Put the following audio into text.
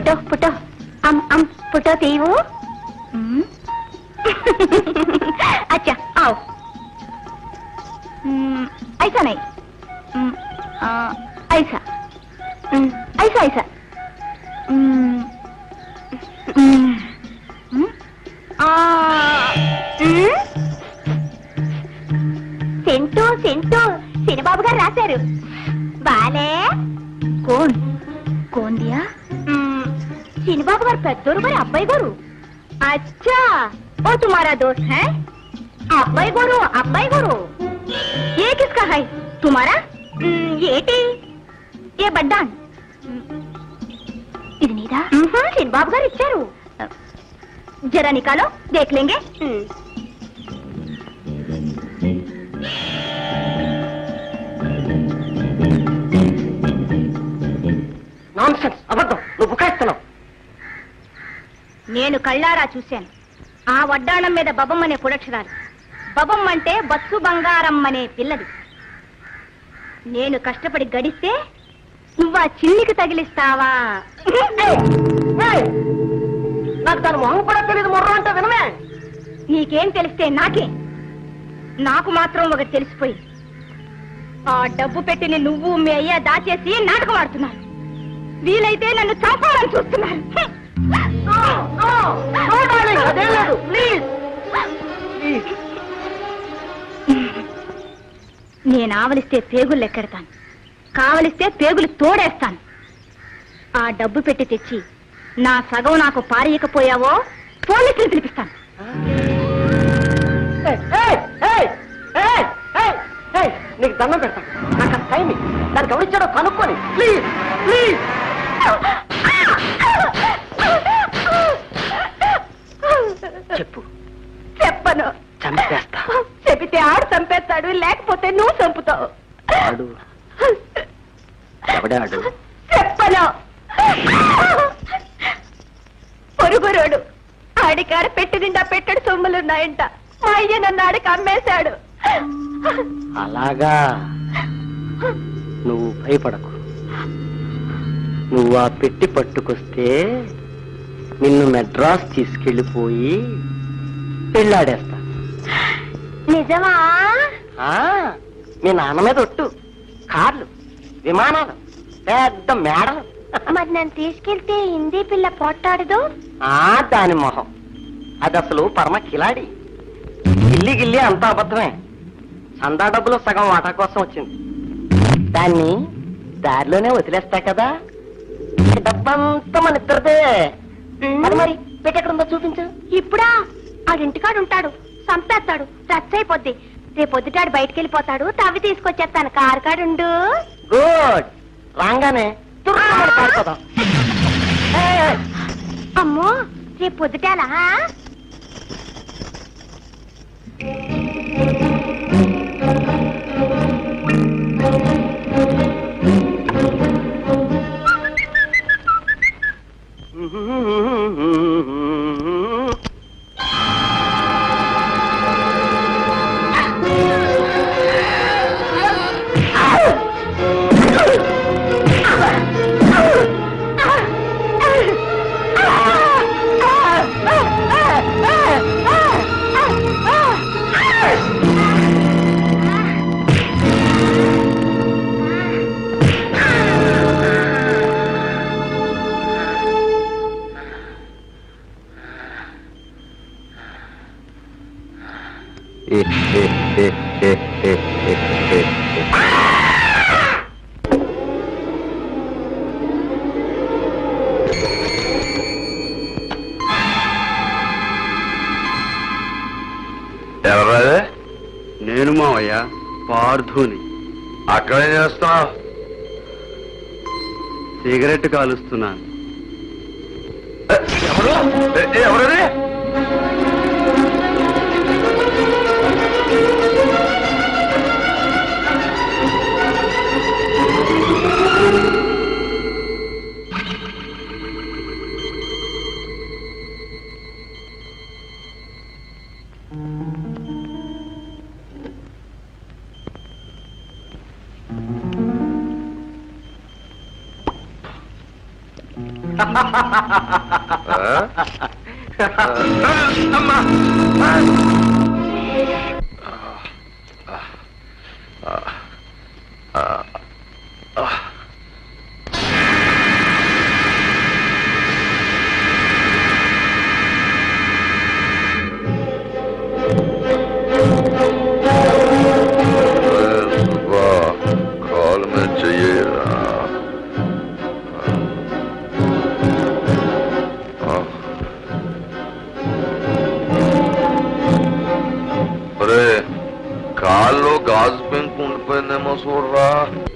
పుట్టో పుట్టో అమ్ అమ్ పుట్టో తీవు. అచ్చా ఆవు. ఐసా నై. ఐసా. ఐసా ఐసా. సెంటూ సెంటూ సినిబాబు గారు రాశారు. బాలే. కోన్ కోన్ దియా? సినిబాబు గారు పెద్దోరు మరి అబ్బాయి గారు అచ్చా ఓ తుమారా దోస్త్ హై అబ్బాయి గారు అబ్బాయి గారు ఏ కిస్కా హై తుమారా మ్మ్, ఏటి ఏ బడ్డాన్ ఇది నీదా సినిబాబు గారు ఇచ్చారు జరా నికాలో దేఖ్ లేంగే నాన్ సెన్స్ అబద్ధం నువ్వు బుకాయిస్తున్నావు నేను కళ్ళారా చూశాను. ఆ వడ్డాణం మీద బబం అనే పుడక్షరాలు బబం అంటే బస్సు బంగారం అనే పిల్లది. నేను కష్టపడి గడిస్తే నువ్వు ఆ చిల్లికి తగిలిస్తావా! నాకు దాని మొహం కూడా తెలియదు మొర్ర అంటే వినమే నీకేం తెలిస్తే నాకే. నాకు మాత్రం ఒకటి తెలిసిపోయింది ఆ డబ్బు పెట్టిన నువ్వు మీ అయ్యా దాచేసి నాటకం ఆడుతున్నారు. వీలైతే నన్ను చంపాలని చూస్తున్నారు. నేను ఆవలిస్తే పేగులు ఎక్కడతాను కావలిస్తే పేగులు తోడేస్తాను. ఆ డబ్బు పెట్టి తెచ్చి నా సగం నాకు పారేయకపోయావో పోలీసులు పిలిపిస్తాను. నీకు దండం పెడతాను నాకు ఆ టైం ఇవ్వు. దానికి ఎవరిచ్చాడో కనుక్కొని. Please please. చెప్పు. చెప్పను. చంపేస్తా. చెబితే ఆడు చంపేస్తాడు లేకపోతే నువ్వు చంపుతావు. ఆడు? ఎవడాడు? చెప్పను. పొరుగురోడు ఆడికాడ పెట్టి నిండా పెట్టడు సొమ్ములున్నాయంట. మా అయ్య నన్ను ఆడికి అమ్మేశాడు. అలాగా? నువ్వు భయపడకు. నువ్వు ఆ పెట్టి పట్టుకొస్తే నిన్ను మెడ్రాస్ తీసుకెళ్ళిపోయి పెళ్ళాడేస్తా. నిజమా? ఆ, మీ నాన్న మీద ఒట్టు కార్లు విమానాలు పెద్ద మేడలు. మరి నన్ను తీసుకెళ్తే హిందీ పిల్ల పొట్టాడదు ఆ దాని మొహం. అది అసలు పరమ కిలాడి. గిల్లి గిల్లి అంతా అబద్ధమే. చందా డబ్బులు సగం వాటా కోసం వచ్చింది. దాన్ని దారిలోనే వదిలేస్తా కదా. డబ్బంతా మన ఇద్దరిదే. అది మరి పెట్టెక్కడుందో చూపించు. ఇప్పుడా? ఆడింటికాడు ఉంటాడు. చంపేస్తాడు. రచ్చ అయిపోద్ది. రేపు పొద్దుటాడు బయటికి వెళ్ళిపోతాడు తవ్వి తీసుకొచ్చేస్తాను. కారు కాడుండు. గుడ్. రాగానే తుర్రుమని పారిపోదాం. ఏయ్, ఏయ్, అమ్మో రేపు పొద్దుటాలా? ooh, ooh. ఎవరదే? నేను మావయ్య పార్థుని అక్కడే చేస్తావు సిగరెట్ కాలుస్తున్నాను. ఎవరు? ఏ, అమ్మా Bonjour.